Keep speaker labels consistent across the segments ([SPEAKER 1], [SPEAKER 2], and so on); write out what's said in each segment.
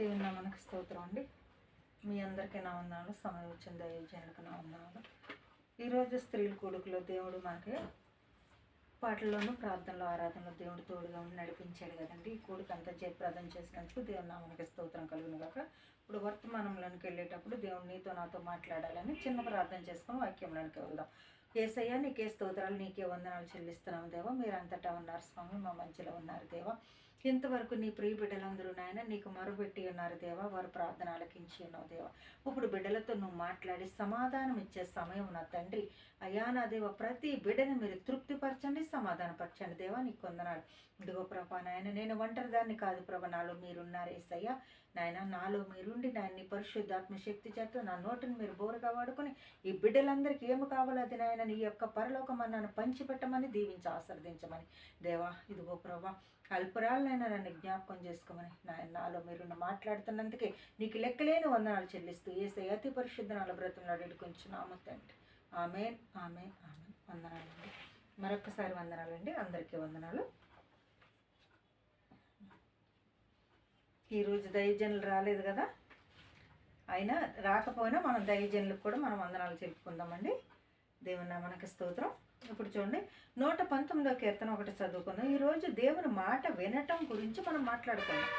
[SPEAKER 1] దేవుని మనకు స్తోత్రం అండి. మీ అందరికీ నా ఉన్నాను సమయం వచ్చిన దైవజనులకు నా ఉన్నాను ఈరోజు స్త్రీల కొడుకులో దేవుడు మనకి పాటల్లోనూ ప్రార్థనలో ఆరాధనలో దేవుడు తోడుగా ఉండి నడిపించాడు కదండి. ఈ కూడికి అంతా జయప్రదం చేసినందుకు దేవుని నామానికి స్తోత్రం కలుగును కాక ఇప్పుడు వర్తమానంలోనికి వెళ్ళేటప్పుడు దేవుడు నీతో నాతో మాట్లాడాలని చిన్న ప్రార్థన చేసుకుని వాక్యంలోనికి వెళ్దాం. ఏసయ్య నీకే స్తోత్రాలు నీకే వందనాలు చెల్లిస్తున్నాము దేవా. మీరంతటా ఉన్నారు స్వామి మా మంచిలో ఉన్నారు దేవా. ఇంతవరకు నీ ప్రియ బిడ్డలందరూ నాయన నీకు మొరబెట్టి ఉన్నారు దేవా వారు ప్రార్థన ఆలకించి ఉన్నావు దేవా. ఇప్పుడు బిడ్డలతో నువ్వు మాట్లాడి సమాధానం ఇచ్చే సమయం నా తండ్రి అయ్యా నా దేవ ప్రతి బిడ్డని మీరు తృప్తిపరచండి సమాధానపరచండి దేవా నీకు కొందనాడు ఇదిగో ప్రభా నాయన నేను ఒంటరి దాన్ని కాదు ప్రభ నాలో మీరున్నారు ఏసయ్యా. నాయన నాలో మీరుండి నాయన్ని పరిశుద్ధాత్మ శక్తి చేత నా నోటిని మీరు బోరుగా వాడుకొని ఈ బిడ్డలందరికీ ఏమి కావాలో అది నాయన నీ యొక్క పరలోకమన్నాను పంచిపెట్టమని దీవించి ఆశ్రదించమని దేవా ఇదిగో ప్రభా అల్పురాలనైనా నన్ను జ్ఞాపకం చేసుకోమని నాయన నాలో మీరు మాట్లాడుతున్నందుకే నీకు లెక్కలేని వందనాలు చెల్లిస్తూ ఏ అతి పరిశుద్ధ నాలుగు బ్రతంలో కొంచెం తండ్రి. ఆమె ఆమె ఆమె వందనాలండి. మరొకసారి వందనాలండి. అందరికీ వందనాలు. ఈరోజు దైవజనులు రాలేదు కదా? అయినా రాకపోయినా మనం దైవజనులకు కూడా మనం వందనాలు చెప్పుకుందామండి. దేవుని మనకి స్తోత్రం. ఇప్పుడు చూడండి నూట పంతొమ్మిదో కీర్తన ఒకటి చదువుకుందాం. ఈరోజు దేవుని మాట వినటం గురించి మనం మాట్లాడుకుందాం.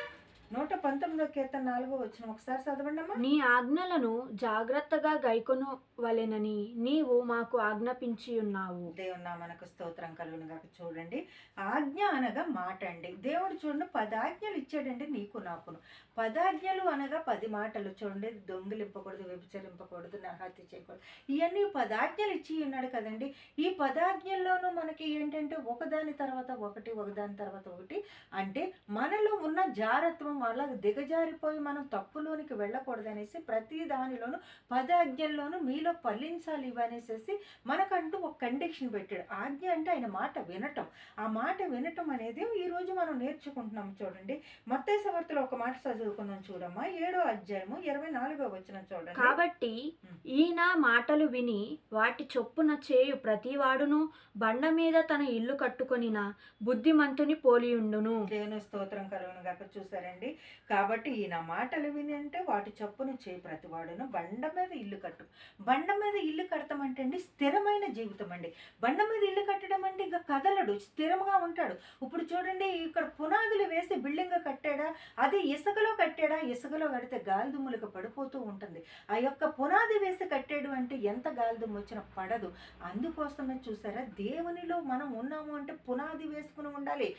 [SPEAKER 1] నూట పంతొమ్మిదో కీర్తన నాలుగో వచ్చిన ఒకసారి చదవండి అమ్మా
[SPEAKER 2] నీ ఆజ్ఞలను జాగ్రత్తగా గైకొను. వలెనని నీవు మాకు ఆజ్ఞాపించి ఉన్నావు.
[SPEAKER 1] దేవుని మనకు స్తోత్రం కలుగును గాక. చూడండి ఆజ్ఞ అనగా మాట అండి దేవుడు చూడండి పదాజ్ఞలు ఇచ్చాడండి నీకు నాకును. పదాజ్ఞలు అనగా పది మాటలు. చూడండి దొంగిలింపకూడదు వ్యభిచరింపకూడదు నరహత్య చేయకూడదు. ఇవన్నీ పదాజ్ఞలు ఇచ్చి ఉన్నాడు కదండి. ఈ పదాజ్ఞల్లోనూ మనకి ఏంటంటే ఒకదాని తర్వాత ఒకటి ఒకదాని తర్వాత ఒకటి. అంటే మనలో ఉన్న జారత్వం అలా దిగజారిపోయి మనం తప్పులోనికి వెళ్ళకూడదనేసి ప్రతి దానిలోనూ పదాజ్ఞల్లోనూ మీలో ఫలించాలి ఇవనేసేసి మనకంటూ ఒక కండిషన్ పెట్టాడు. ఆజ్ఞ అంటే ఆయన మాట వినటం. ఆ మాట వినటం అనేది ఈరోజు మనం నేర్చుకుంటున్నాం చూడండి. మత్తయి వార్తలో ఒక మాట చదువుకుందాం చూడమ్మా. ఏడో అధ్యాయము ఇరవై నాలుగో వచ్చిన చూడండి.
[SPEAKER 2] కాబట్టి ఈయన మాటలు విని వాటి చొప్పున చేయు ప్రతివాడును బండ మీద తన ఇల్లు కట్టుకొనిన బుద్ధిమంతుని పోలియుండును.
[SPEAKER 1] దేవుని స్తోత్రం కలుగును గాక. చూసారండి? కాబట్టి ఈయన మాటలు విని అంటే వాటి చొప్పున చేయి ప్రతివాడును బండ మీద ఇల్లు కట్టు. బండ బండ మీద ఇల్లు కడతామంటే అండి స్థిరమైన జీవితం అండి. బండ మీద ఇల్లు కట్టడం అంటే ఇంకా కదలడు స్థిరంగా ఉంటాడు. ఇప్పుడు చూడండి ఇక్కడ పునాదులు వేసి బిల్డింగ్ కట్టాడా? అది ఇసుకలో కట్టాడా? ఇసుకలో కడితే గాలి దుమ్ములకు పడిపోతూ ఉంటుంది. ఆ యొక్క పునాది వేసి కట్టాడు అంటే ఎంత గాలి దుమ్ము వచ్చినా పడదు. అందుకోసమే చూసారా దేవునిలో మనం ఉన్నాము అంటే పునాది వేసుకుని ఉండాలి.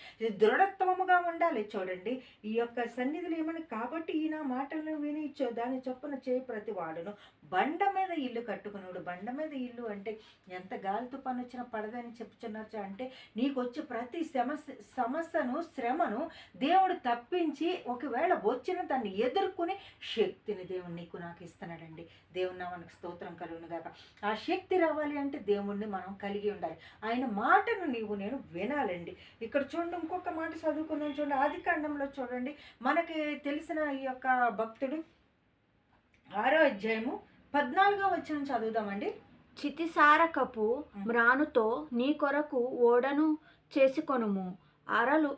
[SPEAKER 1] దృఢత్వముగా ఉండాలి. చూడండి ఈ యొక్క సన్నిధులు ఏమని కాబట్టి ఈయన మాటలను విని దాని చొప్పున చేయి ప్రతి వాడును. బండ మీద ఇల్లు కట్టుకున్నాడు. బండ మీద ఇల్లు అంటే ఎంత గాలి తుఫాను వచ్చినా పడదని చెప్తున్నారు అంటే నీకు వచ్చే ప్రతి సమస్య సమస్యను శ్రమను దేవుడు తప్పించి ఒకవేళ వచ్చిన దాన్ని ఎదుర్కొనే శక్తిని దేవుడు నీకు నాకు ఇస్తున్నాడండి. దేవుని మనకు స్తోత్రం కలుగును గాక. ఆ శక్తి రావాలి అంటే దేవుణ్ణి మనం కలిగి ఉండాలి. ఆయన మాటను నీవు నేను వినాలండి. ఇక్కడ చూడండి ఇంకొక మాట చదువుకుందాం చూడండి. ఆది కాండంలో చూడండి. మనకి తెలిసిన ఈ యొక్క భక్తుడు ఆరో అధ్యాయము పద్నాలుగో వచ్చిన చదువుదామండి.
[SPEAKER 2] చితిసారకపు మ్రానుతో నీ కొరకు ఓడను చేసుకొనుము. అరలు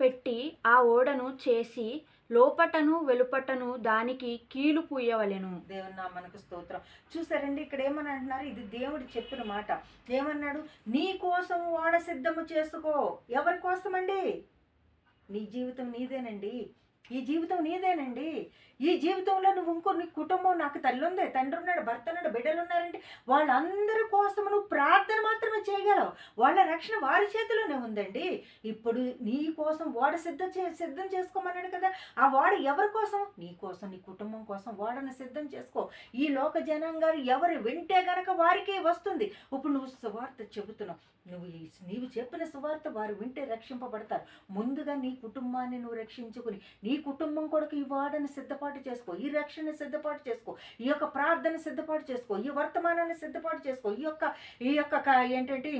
[SPEAKER 2] పెట్టి ఆ ఓడను చేసి లోపటను వెలుపటను దానికి కీలు పూయవలెను.
[SPEAKER 1] దేవుని నామనకు స్తోత్రం. చూసారండి ఇక్కడ ఏమని అంటున్నారు? ఇది దేవుడు చెప్పిన మాట. ఏమన్నాడు? నీ కోసం వాడ సిద్ధము చేసుకో. ఎవరి కోసం అండి నీ జీవితం నీదేనండి. ఈ జీవితం నీదేనండి. ఈ జీవితంలో నువ్వు ఇంకో నీ కుటుంబం నాకు తల్లి ఉంది తండ్రి ఉన్నాడు భర్త ఉన్నాడు బిడ్డలు ఉన్నారంటే వాళ్ళందరి కోసం నువ్వు ప్రార్థన మాత్రమే చేయగలవు. వాళ్ళ రక్షణ వారి చేతిలోనే ఉందండి. ఇప్పుడు నీ కోసం వాడ సిద్ధం చే సిద్ధం చేసుకోమన్నాడు కదా ఆ వాడ ఎవరి కోసం? నీ కోసం నీ కుటుంబం కోసం వాడను సిద్ధం చేసుకో. ఈ లోక జనాంగాలు ఎవరు వింటే గనక వారికి వస్తుంది. ఇప్పుడు నువ్వు సువార్త చెబుతున్నావు. నువ్వు నీవు చెప్పిన సువార్త వారు వింటే రక్షింపబడతారు. ముందుగా నీ కుటుంబాన్ని నువ్వు రక్షించుకుని నీ కుటుంబం కొరకు ఈ వాడని సిద్ధపాటు చేసుకో ఈ రక్షణ సిద్ధపాటు చేసుకో ఈ యొక్క ప్రార్థన సిద్ధపాటు చేసుకో ఈ వర్తమానాన్ని సిద్ధపాటు చేసుకో ఈ యొక్క ఈ యొక్క ఏంటంటే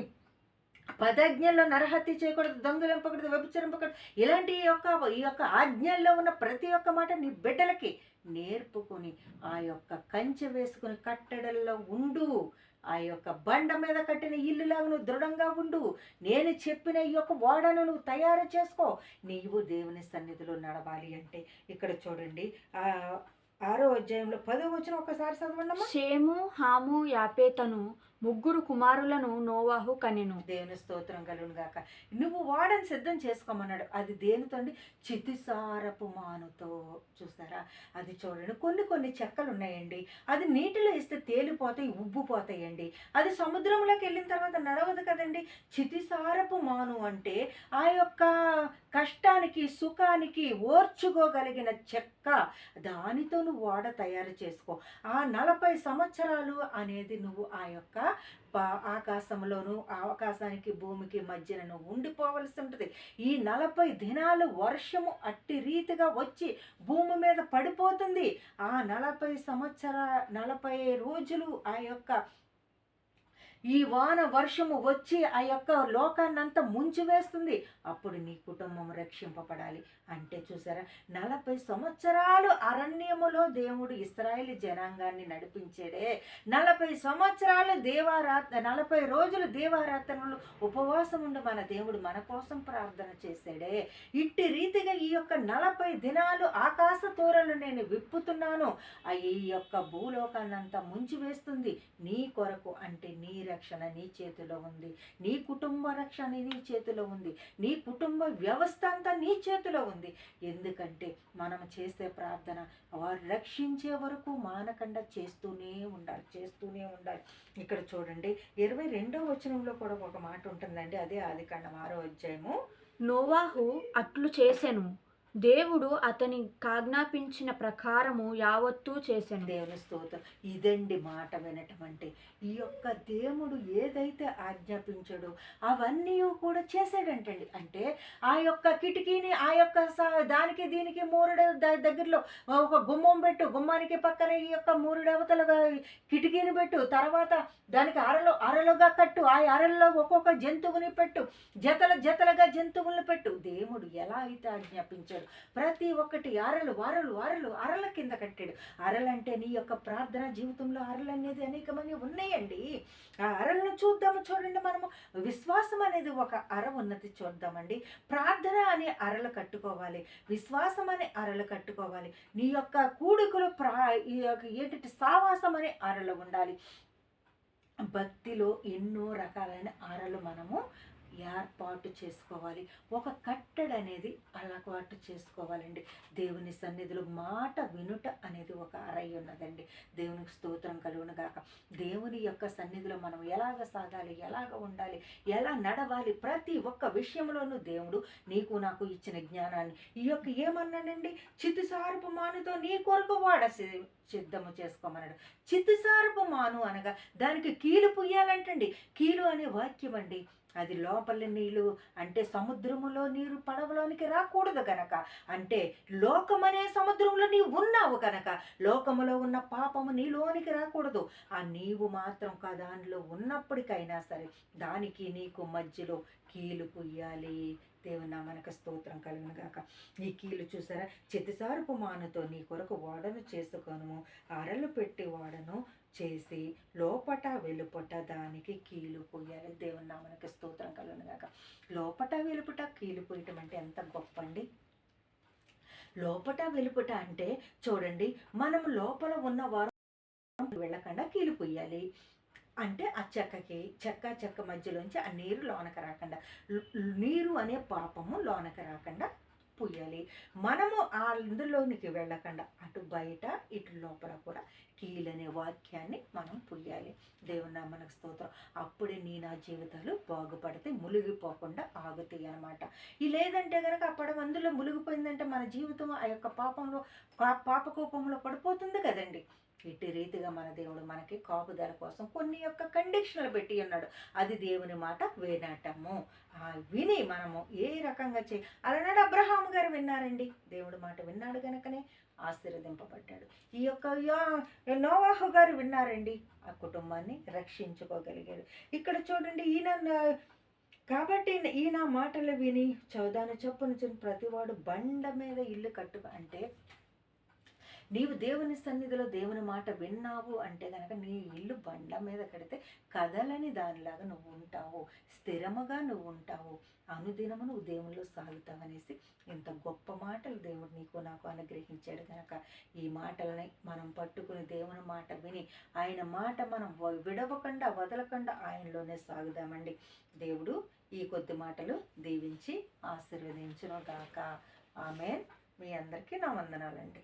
[SPEAKER 1] పదజ్ఞల్లో నరహత్య చేయకూడదు దొంగలింపకూడదు వ్యభిచరింపకూడదు. ఇలాంటి ఈ యొక్క ఈ యొక్క ఆజ్ఞల్లో ఉన్న ప్రతి ఒక్క మాట నీ బిడ్డలకి నేర్పుకొని ఆ యొక్క కంచె వేసుకుని కట్టడల్లో ఉండు. ఆ యొక్క బండ మీద కట్టిన ఇల్లులాగా నువ్వు దృఢంగా ఉండు. నేను చెప్పిన ఈ యొక్క ఓడను నువ్వు తయారు చేసుకో. నీవు దేవుని సన్నిధిలో నడవాలి అంటే ఇక్కడ చూడండి ఆరో అధ్యాయంలో పదో వచ్చిన ఒకసారి చదవండి
[SPEAKER 2] షేము హాము యాపేతను ముగ్గురు కుమారులను నోవాహు కనెను.
[SPEAKER 1] దేవుని స్తోత్రం కలుగును గాక. నువ్వు వాడని సిద్ధం చేసుకోమన్నాడు. అది దేనితో అండి చితిసారపు మానుతో చూస్తారా? అది చూడండి. కొన్ని కొన్ని చెక్కలు ఉన్నాయండి. అది నీటిలో ఇస్తే తేలిపోతాయి ఉబ్బుపోతాయండి. అది సముద్రంలోకి వెళ్ళిన తర్వాత నడవదు కదండి. చితిసారపు మాను అంటే ఆ యొక్క కష్టానికి సుఖానికి ఓర్చుకోగలిగిన చెక్క. దానితో నువ్వు వాడ తయారు చేసుకో. ఆ నలభై సంవత్సరాలు అనేది నువ్వు ఆ యొక్క ఆకాశంలోను ఆకాశానికి భూమికి మధ్యన ఉండిపోవలసి ఉంటుంది. ఈ నలభై దినాలు వర్షము అట్టి రీతిగా వచ్చి భూమి మీద పడిపోతుంది. ఆ నలభై సంవత్సర నలభై రోజులు ఆ యొక్క ఈ వాన వర్షము వచ్చి ఆ యొక్క లోకాన్నంతా ముంచివేస్తుంది. అప్పుడు నీ కుటుంబం రక్షింపబడాలి. అంటే చూసారా నలభై సంవత్సరాలు అరణ్యములో దేవుడు ఇస్రాయేల్ జనాంగాన్ని నడిపించాడే. నలభై సంవత్సరాలు దేవారాత నలభై రోజులు దేవారాధనలు ఉపవాసం ఉండి మన దేవుడు మన కోసం ప్రార్థన చేశాడే. ఇట్టి రీతిగా ఈ యొక్క నలభై దినాలు ఆకాశ తోరలు నేను విప్పుతున్నాను. ఆ ఈ యొక్క భూలోకాన్నంతా ముంచివేస్తుంది. నీ కొరకు అంటే నీ రక్షణ నీ చేతిలో ఉంది. నీ కుటుంబ రక్షణ నీ చేతిలో ఉంది. నీ కుటుంబ వ్యవస్థ అంతా నీ చేతిలో ఉంది. ఎందుకంటే మనం చేసే ప్రార్థన వారు రక్షించే వరకు మానకుండా చేస్తూనే ఉండాలి చేస్తూనే ఉండాలి. ఇక్కడ చూడండి ఇరవై రెండో వచనంలో కూడా ఒక మాట ఉంటుందండి. అదే ఆది కాండం ఆరో అధ్యాయము.
[SPEAKER 2] నోవాహు అట్లు చేసెను. దేవుడు అతని కాజ్ఞాపించిన ప్రకారము యావత్తూ చేశాను
[SPEAKER 1] దేవుని స్తోత్రం. ఇదండి మాట వినటం అంటే. ఈ యొక్క దేవుడు ఏదైతే ఆజ్ఞాపించాడో అవన్నీ కూడా చేశాడంటండి. అంటే ఆ యొక్క కిటికీని ఆ యొక్క దానికి దీనికి మూరుడు దగ్గరలో ఒక గుమ్మం పెట్టు గుమ్మానికి పక్కన ఈ యొక్క మూరుడు అవతల కిటికీని పెట్టు తర్వాత దానికి అరలు అరలుగా కట్టు ఆ అరల్లో ఒక్కొక్క జంతువుని పెట్టు జతల జతలుగా జంతువులను పెట్టు. దేవుడు ఎలా అయితే ఆజ్ఞాపించాడు ప్రతి ఒక్కటి అరలు అరలు అరలు అరల కింద కట్టాడు. అరలంటే నీ యొక్క ప్రార్థన జీవితంలో అరలు అనేది అనేకమంది ఉన్నాయండి. ఆ అరలను చూద్దాము చూడండి మనము. విశ్వాసం అనేది ఒక అర ఉన్నది చూద్దామండి. ప్రార్థన అనే అరలు కట్టుకోవాలి. విశ్వాసం అనే అరలు కట్టుకోవాలి. నీ యొక్క కూడుకులు ప్రా ఈ యొక్క ఏంటంటే సావాసం అనే అరలు ఉండాలి. భక్తిలో ఎన్నో రకాలైన అరలు మనము ఏర్పాటు చేసుకోవాలి. ఒక కట్టడ అనేది అలవాటు చేసుకోవాలండి. దేవుని సన్నిధిలో మాట వినుట అనేది ఒక అరై ఉన్నదండి. దేవునికి స్తోత్రం కలుగును గాక. దేవుని యొక్క సన్నిధిలో మనం ఎలాగ సాగాలి ఎలాగ ఉండాలి ఎలా నడవాలి ప్రతి ఒక్క విషయంలోనూ దేవుడు నీకు నాకు ఇచ్చిన జ్ఞానాన్ని ఈ యొక్క ఏమన్నాడండి? చితిసారపు మానుతో నీ కొరకు వాడ సి- సిద్ధము చేసుకోమన్నాడు. చితిసారపు మాను అనగా దానికి కీలు పుయ్యాలంటండి. కీలు అనే వాక్యం అండి అది లోపల నీళ్ళు అంటే సముద్రములో నీరు పడవలోనికి రాకూడదు గనక. అంటే లోకమనే సముద్రంలో నీవు ఉన్నావు కనుక లోకములో ఉన్న పాపము నీలోనికి రాకూడదు. ఆ నీవు మాత్రం కా దానిలో ఉన్నప్పటికైనా సరే దానికి నీకు మధ్యలో కీలు పుయ్యాలి. దేవుని మనకు స్తోత్రం కలుగును గాక. ఈ కీలు చూసారా? చితిసారపు మానుతో నీ కొరకు వాడను చేసుకొను అరలు పెట్టి వాడను చేసి లోపట వెలుపట దానికి కీలు పోయాలి. దేవుని నామనకి స్తోత్రం కలుగును లోపట వెలుపట కీలు పోయటం అంటే ఎంత గొప్ప అండి లోపట వెలుపట అంటే చూడండి మనం లోపల ఉన్న వారు వెళ్ళకుండా కీలు పొయ్యాలి అంటే ఆ చెక్కకి చెక్క చెక్క మధ్యలోంచి ఆ నీరు లోనక రాకుండా నీరు అనే పాపము లోనక రాకుండా పుయ్యాలి. మనము ఆ అందులోనికి వెళ్ళకుండా అటు బయట ఇటు లోపల కూడా కీలనే వాక్యాన్ని మనం పుయ్యాలి. దేవుని మనకు స్తోత్రం. అప్పుడే నీ నా జీవితాలు బాగుపడితే మునిగిపోకుండా ఆగుతాయి అనమాట ఈ లేదంటే కనుక అప్పుడు అందులో మునిగిపోయిందంటే మన జీవితం ఆ యొక్క పాపంలో పాప పాపకోపంలో పడిపోతుంది కదండి. ఇట్టి రీతిగా మన దేవుడు మనకి కాపుదల కోసం కొన్ని యొక్క కండిషన్లు పెట్టి ఉన్నాడు. అది దేవుని మాట వినటము. ఆ విని మనము ఏ రకంగా చే అలానాడు అబ్రహాము గారు విన్నారండి? దేవుడి మాట విన్నాడు కనుకనే ఆశీర్వదింపబడ్డాడు. ఈ యొక్క నోవాహు గారు విన్నారండి? ఆ కుటుంబాన్ని రక్షించుకోగలిగాడు. ఇక్కడ చూడండి ఈయన కాబట్టి ఈయన మాటలు విని చౌదాను చొప్పున చిన్న ప్రతివాడు బండ మీద ఇల్లు కట్టు అంటే నీవు దేవుని సన్నిధిలో దేవుని మాట విన్నావు అంటే కనుక నీ ఇల్లు బండ మీద కడితే కదలని దానిలాగా నువ్వు ఉంటావు. స్థిరముగా నువ్వు ఉంటావు. అనుదినము నువ్వు దేవునిలో సాగుతావు అనేసి ఇంత గొప్ప మాటలు దేవుడు నీకు నాకు అనుగ్రహించాడు కనుక ఈ మాటలని మనం పట్టుకుని దేవుని మాట విని ఆయన మాట మనం విడవకుండా వదలకుండా ఆయనలోనే సాగుదామండి. దేవుడు ఈ కొద్ది మాటలు దీవించి ఆశీర్వదించును గాక. ఆమె మీ అందరికీ నా వందనాలండి.